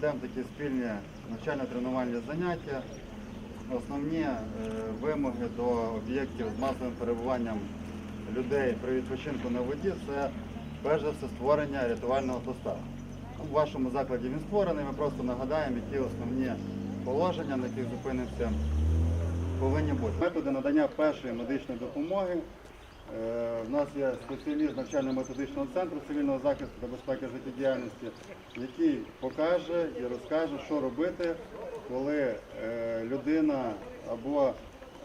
проведемо такі спільні навчально-тренувальні заняття. Основні е, вимоги до об'єктів з масовим перебуванням людей при відпочинку на воді це перш за все створення рятувального поста. Ну, В вашому закладі він створений, ми просто нагадаємо, які основні положення, на яких зупинимося, повинні бути. Методи надання першої медичної допомоги. В нас є спеціаліст навчально-методичного центру цивільного захисту та безпеки життєдіяльності, який покаже і розкаже, що робити, коли е, людина або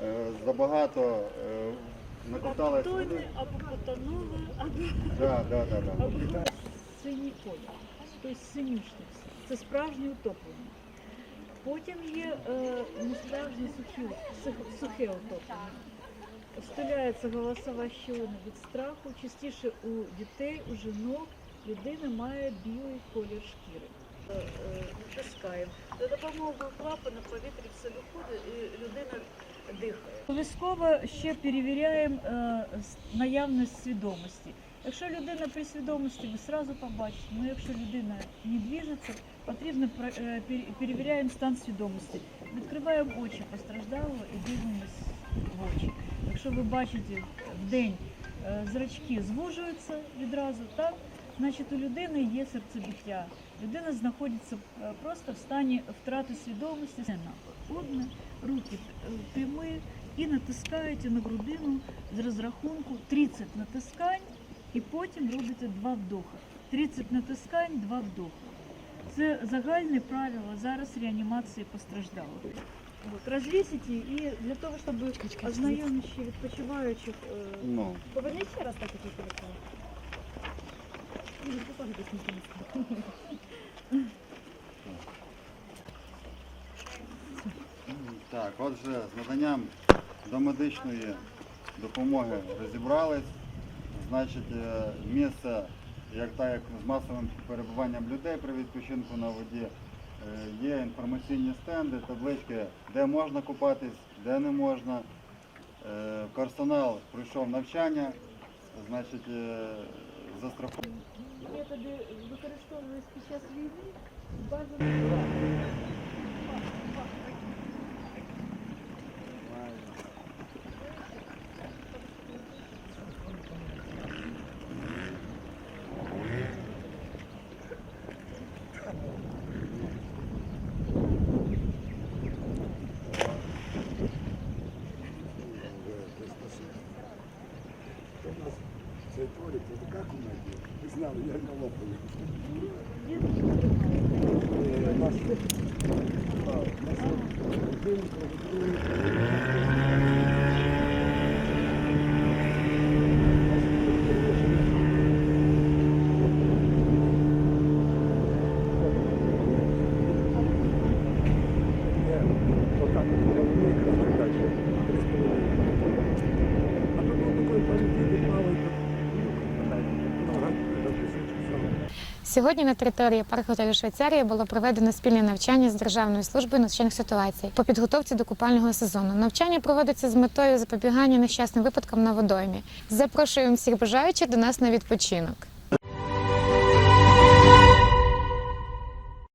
е, забагато е, накоталась води. Або потонули, або синій колір, тобто синюшник. Це справжнє утоплення. Потім є несправжнє сухе утоплення. Стуляється голосова щілина від страху. Частіше у дітей, у жінок людина має білий колір шкіри. Е, е, Натискаємо. За допомогою клапана повітря все виходить і людина дихає. Обов'язково ще перевіряємо е, наявність свідомості. Якщо людина при свідомості, ви одразу побачите. Ну якщо людина не движеться, потрібно е, перевіряємо стан свідомості. Відкриваємо очі постраждалого і дивимось в очі. Якщо ви бачите в день е, зрачки звужуються відразу, так значить у людини є серцебиття. Людина знаходиться е, просто в стані втрати свідомості. Одне, руки е, прямі і натискаєте на грудину з розрахунку 30 натискань і потім робите два вдоха. 30 натискань, два вдоха. Це загальне правило зараз реанімації постраждалих. От, розвісите і для того, щоб ознайомити ще відпочиваючих. е, Ну, Поверніть ще раз так, ви телефон. Так, отже, з наданням домедичної допомоги розібрались. Значить, е, місце, як так як з масовим перебуванням людей при відпочинку на воді, є інформаційні стенди, таблички, де можна купатись, де не можна. Е, Персонал пройшов навчання, значить, е, застрахований. Методи використовують під час війни. Цей Толік, це така комедія. Ви знали, я не лопали. Сьогодні на території парк-готелю Швейцарія було проведено спільне навчання з Державною службою надзвичайних ситуацій по підготовці до купального сезону. Навчання проводиться з метою запобігання нещасним випадкам на водоймі. Запрошуємо всіх бажаючих до нас на відпочинок.